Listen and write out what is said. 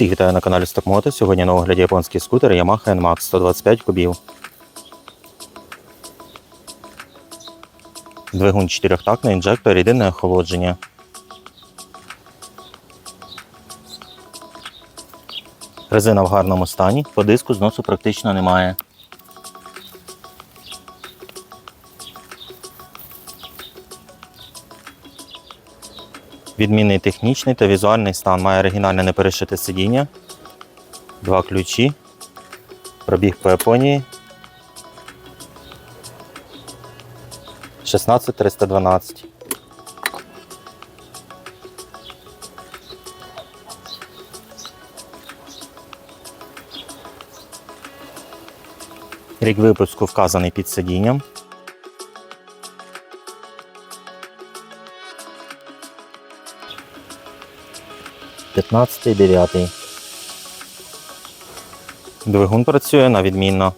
Всіх вітаю на каналі Стокмото. Сьогодні на огляді японський скутер Yamaha NMAX 125 кубів. Двигун 4-тактний інжектор, єдине охолодження. Резина в гарному стані, по диску зносу практично немає. Відмінний технічний та візуальний стан. Має оригінальне неперешите сидіння. Два ключі. Пробіг по Японії. 16312. Рік випуску вказаний під сидінням. П'ятнадцятий, дев'ятий. Двигун працює на відмінно.